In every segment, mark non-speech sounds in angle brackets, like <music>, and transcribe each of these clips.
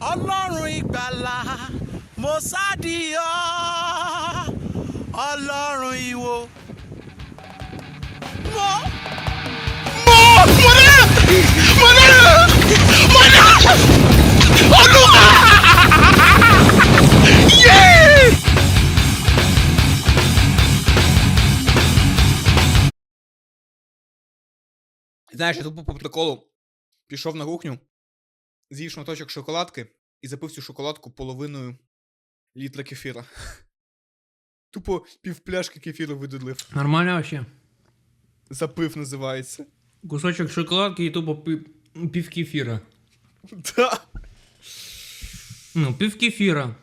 ọlọ́run ìgbàlà mo sádìyọ ọlọ́run ìwò. mo. mo mo dẹ́ mo dẹ́ mo dẹ́ olúwa yéé. Знаєш, я тупо по приколу пішов на кухню, з'їв шматочок шоколадки і запив цю шоколадку половиною літра кефіра. <laughs> Тупо півпляшки кефіру видудлив. Нормально вообще. Запив називається. Кусочок шоколадки і тупо пів, пів кефіра. <laughs> Да. Ну, пів кефіра.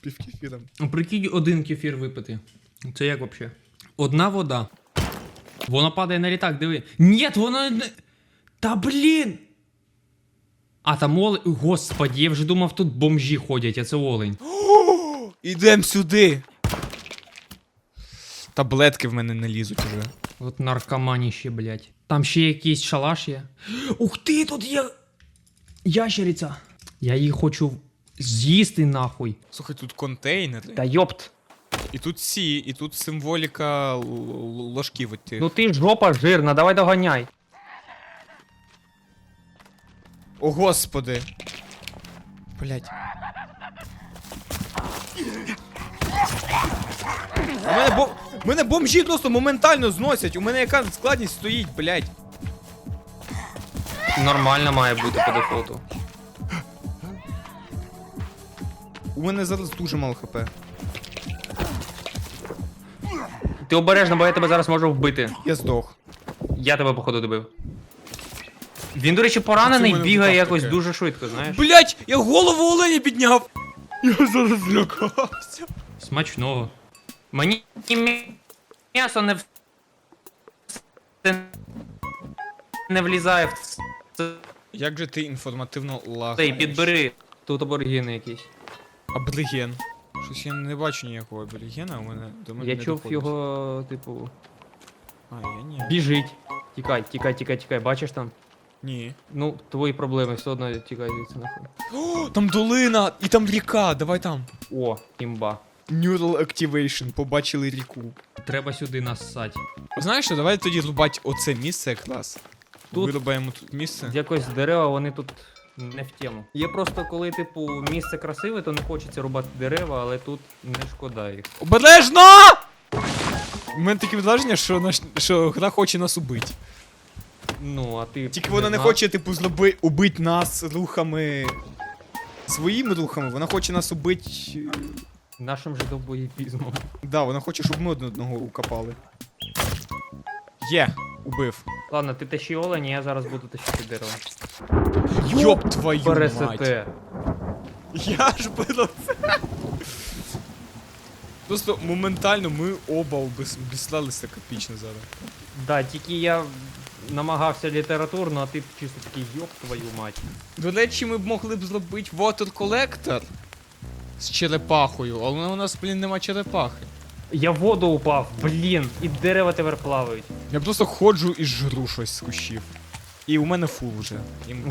Пів кефіра. Ну, Прикинь, один кефір випити. Це як вообще? Одна вода. Вона падає на літак, диви. Ні, вона не. Та блін! А там олень. Господі, я вже думав, тут бомжі ходять, а це олень. <gasps> Ідем сюди. Таблетки в мене не лізуть уже. От наркоманіще, блядь. Там ще якийсь шалаш є. <gasps> Ух ти, тут є. Ящериця. Я її хочу з'їсти нахуй. Слухай, тут контейнери. Та йопт. І тут сі, і тут символіка ложків. от тих. Ну ти жопа жирна, давай доганяй. О, господи. Блять. У мене, бо... мене бомжі просто моментально зносять. У мене яка складність стоїть, блять. Нормально має бути по дефолту. У мене зараз дуже мало хп. Ти обережно, бо я тебе зараз можу вбити. Я здох. Я тебе, походу, добив. Він, до речі, поранений, Це в мене бігає якось таке. дуже швидко, знаєш. Блять, я голову оленя підняв. <laughs> Я зараз злякався. Смачного. Мені м'ясо не в... не влізає в ц- Як же ти інформативно лагаєш? цей, підбери. Тут аборигени якісь. Абориген. Щось я не бачу ніякого аборигена, у мене до мене Я не чув доходить. його, типу. А, я ні. Біжить. Тікай, тікай, тікай, тікай. Бачиш там? Ні. Ну, твої проблеми, все одно тікай звідси нахуй. О, там долина, і там ріка, давай там. О, імба. Neural Activation, побачили ріку. Треба сюди нассать. Знаєш що, давай тоді рубати оце місце якраз. Тут- Вирубаємо тут місце. Якось дерева, вони тут не в тему. Є просто коли, типу, місце красиве, то не хочеться рубати дерева, але тут не шкода їх. Обережно! У мене таке враження, що, наш, що гра хоче нас убити. Ну, а ти. Тільки вона не знав? хоче, типу, зроби, убити нас рухами. Своїми рухами, вона хоче нас убити. Нашим же довбоєпізмом. Да, вона хоче, щоб ми один одного укопали. Є, убив. Ладно, ти тащи олені, я зараз буду тащити дерево. Йоп твою мать. Пересете. Я ж було це. Просто моментально ми оба обес- обіслалися капічно зараз. Да, тільки я намагався літературно, а ти чисто такий йоп твою мать. До речі, ми б могли б зробити water collector з черепахою, але у нас, блін, нема черепахи. Я в воду упав, блін, і дерева тепер плавають. Я просто ходжу і жру щось з кущів. І у мене фул вже.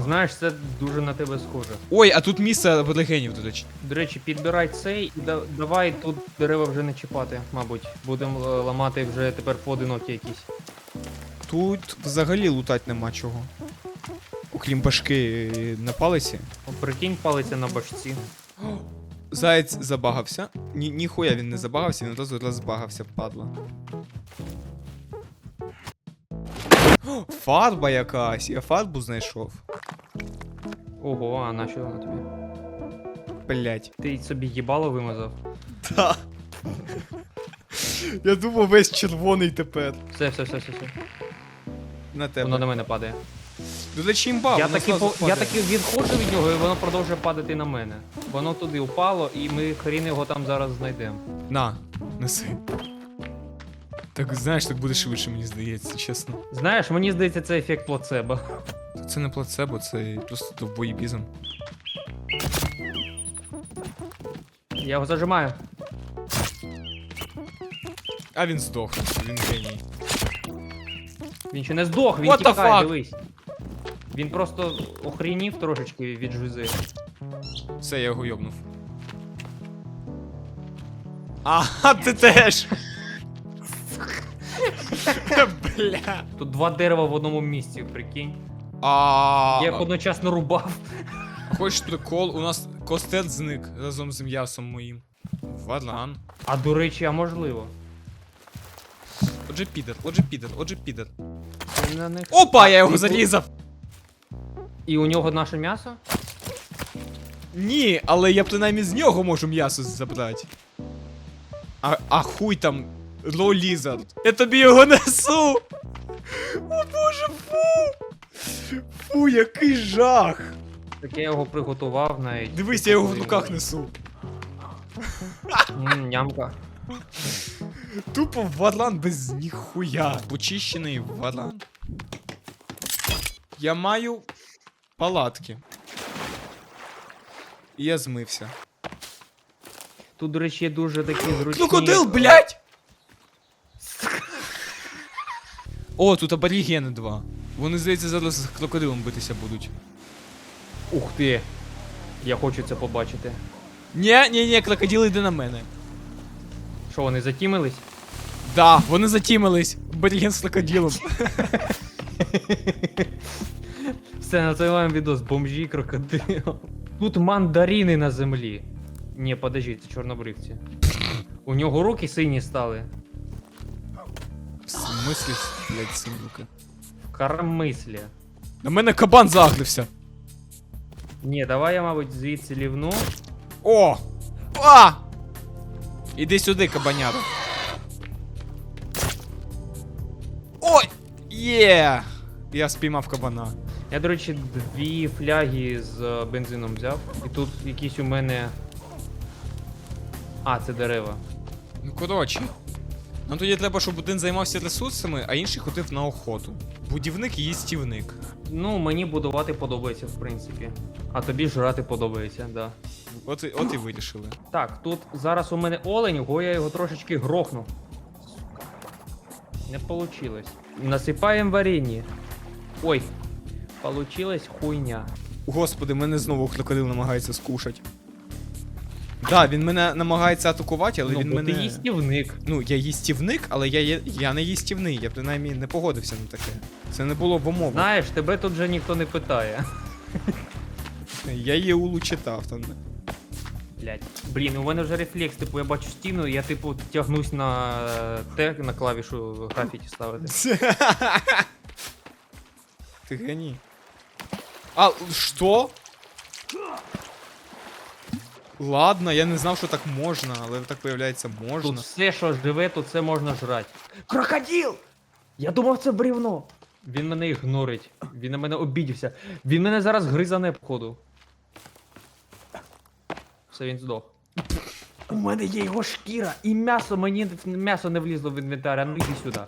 Знаєш, це дуже на тебе схоже. Ой, а тут місце аборигенів, до речі. До речі, підбирай цей і да- давай тут дерева вже не чіпати, мабуть. Будемо е, ламати вже тепер поодинокі якісь. Тут взагалі лутати нема чого. Окрім башки е, на палиці. О, Прикинь, палиця на башці. Заєць забагався. Ні, ніхуя він не забагався, він одразу розбагався, падла. О, Фарба якась, я фарбу знайшов. Ого, а на що вона тобі? Блять. Ти собі їбало вимазав? Та. Я думав весь червоний тепер. Все, все, все, все, все. На тебе. Воно на мене падає. До речі, імба, я таки, по, я таки відходжу від нього, і воно продовжує падати на мене. Воно туди впало, і ми хрін його там зараз знайдемо. На, неси. Так знаєш, так буде швидше, мені здається, чесно. Знаєш, мені здається, це ефект плацебо. Це не плацебо, це просто довбоєбізм. Я його зажимаю. А він здох, він геній. Він ще не здох, він What the тікає, fuck? дивись. Він просто охренів трошечки від жузи. Все, я його йобнув. Ага, ти теж. Бля. Тут два дерева в одному місці, прикинь. А, Я їх одночасно рубав. Хочеш прикол? У нас костет зник разом з м'ясом моїм. Варлан. А до речі, а можливо. Отже підер, отже підер, отже підер. На них- Опа, я його зарізав! І у нього наше м'ясо? Ні, але я принаймні з нього можу м'ясо забрати. А, а хуй там, Ро Лізард. Я тобі його несу! О боже, фу! Фу, який жах! Так я його приготував навіть. Дивись, я його в руках несу. М, Нямка. Тупо варлан без ніхуя. Почищений варлан. Я маю палатки. І я змився. Тут, до речі, є дуже такі зручні... Крокодил, блядь! О, тут аборігени два. Вони, здається, зараз з крокодилом битися будуть. Ух ти. Я хочу це побачити. Ні, ні, ні, крокодил йде на мене. Що, вони затімились? Да, вони затімились. Аборіген з крокодилом. Все, називаємо відос бомжі крокодил. Тут мандарини на землі. Ні, подожди, це чорнобривці. У нього руки сині стали. В смислі, блядь, символки. Карамислі. На мене кабан загрився. Ні, давай я, мабуть, звідси лівну. О! А! Іди сюди, кабанята. Ой! Є! Я спіймав кабана. Я, до речі, дві фляги з е, бензином взяв. І тут якісь у мене. А, це дерева. Ну коротше. Нам тоді треба, щоб один займався ресурсами, а інший ходив на охоту. Будівник і їстівник. Ну, мені будувати подобається, в принципі. А тобі жрати подобається, да. От і, от і вирішили. Так, тут зараз у мене олень, го я його трошечки грохнув. Сука. Не получилось. Насипаємо варенье. Ой, получилась хуйня. Господи, мене знову крокодил намагається скушать. Да, він мене намагається атакувати, але ну, він бо мене. ти їстівник. Ну, я їстівник, але я, є... я не їстівний, я принаймні не погодився на таке. Це не було в умовах. Знаєш, тебе тут вже ніхто не питає. Я ЄУЛу читав там. Блять. Блін, у мене вже рефлекс, типу, я бачу стіну, і я типу тягнусь на те на клавішу графіті ставити. <laughs> Ти геній. А, що? Ладно, я не знав, що так можна, але так виявляється Тут можна. все, що живе, тут все можна жрати. Крокодил! Я думав, це брівно. Він мене ігнорить. Він на мене обідівся. Він мене зараз гризане походу. Все, він здох. У мене є його шкіра і м'ясо, мені м'ясо не влізло в інвентар, а ну йди сюди.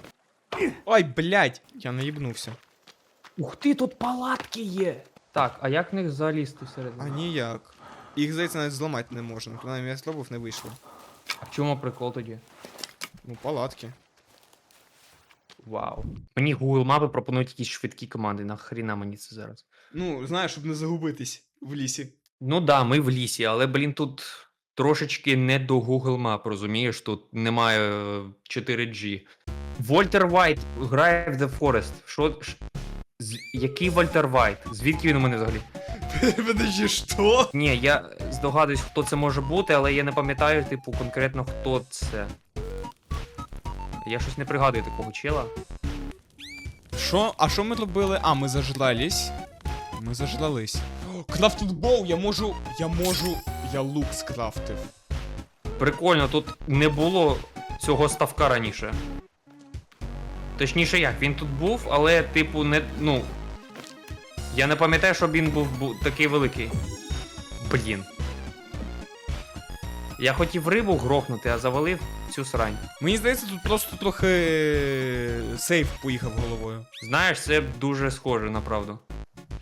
Ой, блядь, я наїбнувся. Ух ти, тут палатки є! Так, а як в них залізти А ніяк. Їх, здається, навіть зламати не можна. Принаймні я спробував, не вийшло. А В чому прикол тоді? Ну, палатки. Вау. Мені Google мапи пропонують якісь швидкі команди, нахріна мені це зараз. Ну, знаєш, щоб не загубитись в лісі. Ну да, ми в лісі, але, блін, тут трошечки не до Google Map, розумієш? Тут немає е, 4G. Вольтер Вайт грає в The Forest. Що. ш- з- Який Вольтер Вайт? Звідки він у мене взагалі? <laughs> Подожди, що? Ні, я здогадуюсь, хто це може бути, але я не пам'ятаю, типу, конкретно хто це. Я щось не пригадую такого чела. Що? А що ми робили? А, ми зажрались. Ми зажрались. Крафтед боу, я можу. Я можу. Я лук скрафтив. Прикольно, тут не було цього ставка раніше. Точніше як, він тут був, але, типу, не. ну. Я не пам'ятаю, щоб він був, бу- такий великий. Блін. Я хотів рибу грохнути, а завалив цю срань. Мені здається, тут просто трохи сейф поїхав головою. Знаєш, це дуже схоже на правду.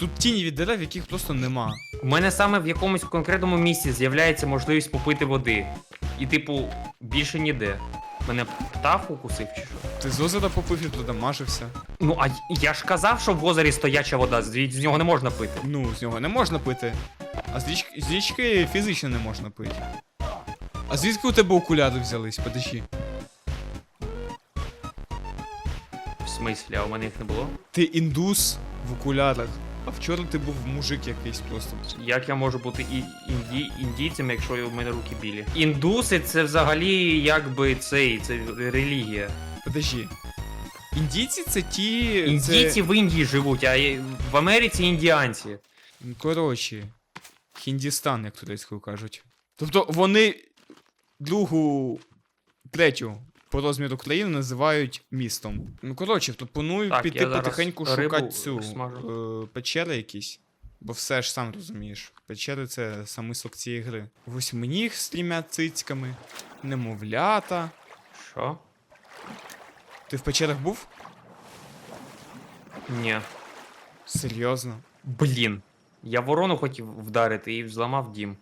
Тут тіні від дерев, яких просто нема. У мене саме в якомусь конкретному місці з'являється можливість попити води. І, типу, більше ніде. Мене птах укусив чи що? Ти з озера попив і туди мажився. Ну, а я ж казав, що в озері стояча вода, з, з нього не можна пити. Ну, з нього не можна пити. А з річки, з річки фізично не можна пити. А звідки у тебе окуляри взялись? Подожди. В смислі, а у мене їх не було? Ти індус в окулярах. А вчора ти був мужик якийсь просто. Як я можу бути і інді... індійцем, якщо у мене руки білі? Індуси це взагалі якби цей, це релігія. Подожди. Індійці це ті. Індійці Це... в Індії живуть, а є- в Америці індіанці. Ну, Коротше. Хіндістан, як турецькою кажуть. Тобто вони другу, третю по розміру країну називають містом. Ну, коротше, пропоную Так, піти потихеньку шукати цю е, печери якісь. Бо все ж сам розумієш. Печери це самий сок цієї гри. Восьминіг з трьома цицьками, немовлята. Що? Ти в печерах був? Ні. Серйозно. Блін. Я ворону хотів вдарити і зламав дім.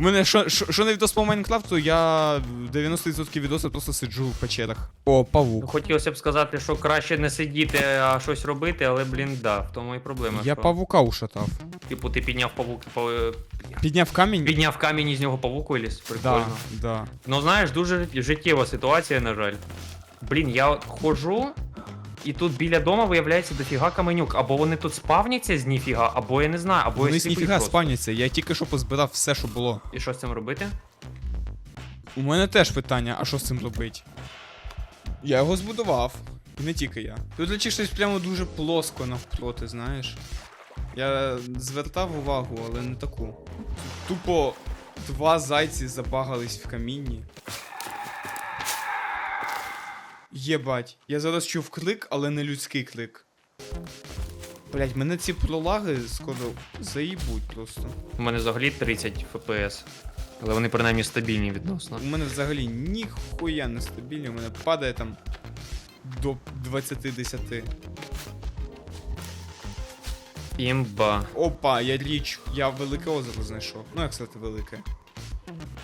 У мене що, що, що не відос по Майнкрафту, я 90% відосу просто сиджу в печерах. О, Ну, павук. Хотілося б сказати, що краще не сидіти, а щось робити, але, блін, да, в тому і проблема. Я що, павука ушатав. Типу, ти підняв павук, пав- Підняв камінь? підняв камінь і з нього павук виліз. Прикольно. Да, да. Ну знаєш, дуже життєва ситуація, на жаль. Блін, я от ходжу, і тут біля дома виявляється дофіга каменюк. Або вони тут спавняться з ніфіга, або я не знаю, або Вони я з сліпий ніфіга просто. спавняться, я тільки що позбирав все, що було. І що з цим робити? У мене теж питання, а що з цим робити? Я його збудував. І не тільки я. Тут лечиш щось прямо дуже плоско навпроти, знаєш. Я звертав увагу, але не таку. Тупо два зайці забагались в камінні. Єбать, я зараз чув крик, але не людський крик. Блять, мене ці пролаги скоро заїбуть просто. У мене взагалі 30 FPS. Але вони принаймні стабільні відносно. У мене взагалі ніхуя не стабільні, у мене падає там до 20-10. Імба. Опа, я річ, я велике озеро знайшов. Ну, як сказати, велике.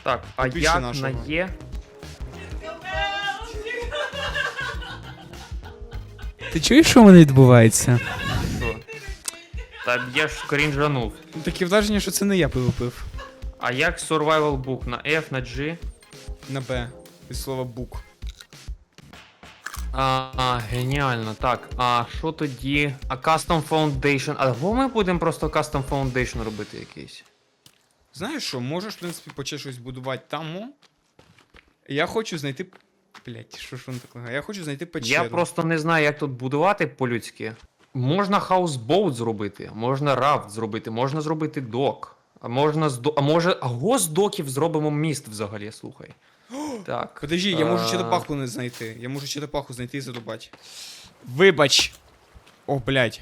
Так, а Більше як нашого. на є. Ти чуєш, що в мене відбувається? Що? Та я ж крінжанув. Таке враження, що це не я пиво пив. А як survival book на F, на G? На Б. Від слова бук. А, а, геніально. Так, а що тоді? А Custom Foundation. А ми будемо просто Custom Foundation робити якийсь. Знаєш що, можеш, в принципі, почати щось будувати там. о. Я хочу знайти. Блять, що ж воно так лагає? Я хочу знайти печеру. Я просто не знаю, як тут будувати по-людськи. Можна хаусбоут зробити, можна рафт зробити, можна зробити док. А можна з до... А може. А з доків зробимо міст взагалі, слухай. <gasps> Так. Подожди, я можу черепаху не знайти. Я можу черепаху знайти і зарубати. Вибач. О, блядь.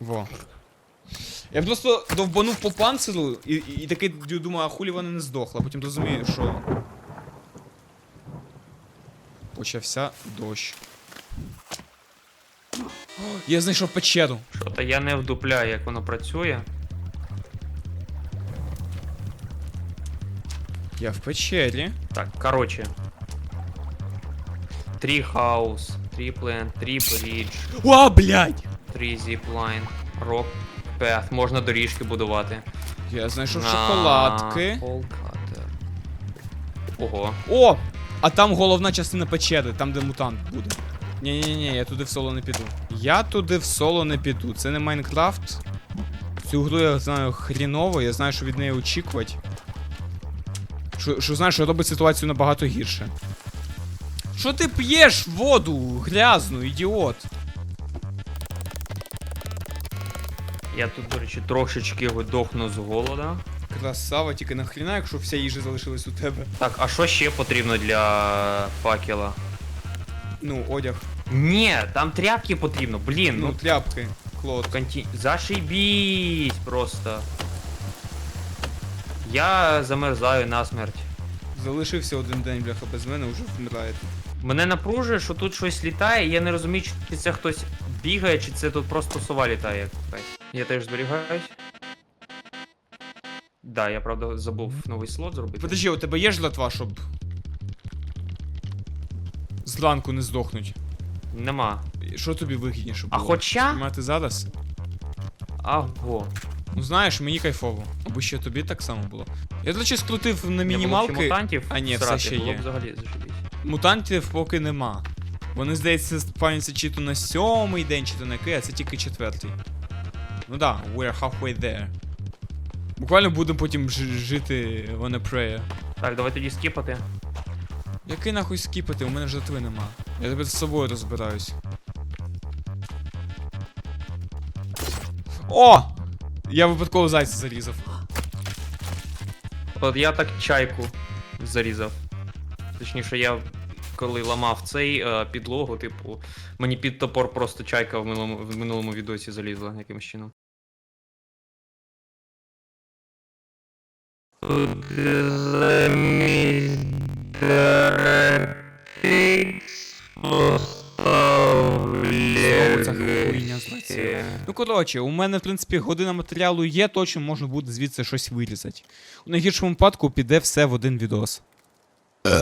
Во. Я просто довбанув по панциру і, і, і такий думаю, а хулі вона не здохла. Потім розумію, що. Почався дощ. О, Я знайшов печеру. Що то я не вдупляю, як воно працює. Я в печері. Так, короче. Три хаус, три плент, три брідж, О, блядь! три зіплайн, рок пет. Можна доріжки будувати. Я знайшов На шоколадки. Полкатер. Ого. О! А там головна частина печери, там де мутант буде. ні ні ні я туди в соло не піду. Я туди в соло не піду. Це не Майнкрафт. Цю гру я знаю хріново, я знаю, що від неї очікувати. Що, що знаєш, що робить ситуацію набагато гірше. Що ти п'єш воду грязну, ідіот? Я тут, до речі, трошечки видохну з голода. Красава, тільки нахріна, якщо вся їжа залишилась у тебе. Так, а що ще потрібно для факела? Ну, одяг. Ні, там тряпки потрібно, блін, Ну, ну. тряпки. Клод. Конті... Зашибісь просто. Я замерзаю насмерть. Залишився один день, бляха, без мене, вже вмирає. Мене напружує, що тут щось літає, і я не розумію, чи це хтось бігає, чи це тут просто сова літає якась. Я теж зберігаюсь. Да, я правда забув новий слот зробити. Подожди, у тебе є жлатва, щоб. Зранку не здохнуть. Нема. Що тобі вигідніше А було? хоча- Мати зараз? Аго. Ну знаєш, мені кайфово. Або ще тобі так само було. Я, до речі, скрутив на Не було ще мінімалки. мутантів, А, ні, все срати, ще було є. б взагалі зашибісь. Мутантів поки нема. Вони, здається, спавняться чи то на сьомий день, чи то на який, а це тільки четвертий. Ну да, we're halfway there. Буквально будемо потім ж- жити on a prayer. Так, давай тоді скіпати. Який нахуй скіпати, у мене жертви нема. Я тебе з собою розбираюсь. О! Я випадково зайця зарізав. От я так чайку зарізав. Точніше, я коли ламав цей е, підлогу, типу, мені під топор просто чайка в минулому, в минулому відосі залізла якимось чином. Ну коротше, у мене, в принципі, година матеріалу є, точно можна буде звідси щось вирізати. У найгіршому випадку піде все в один відос.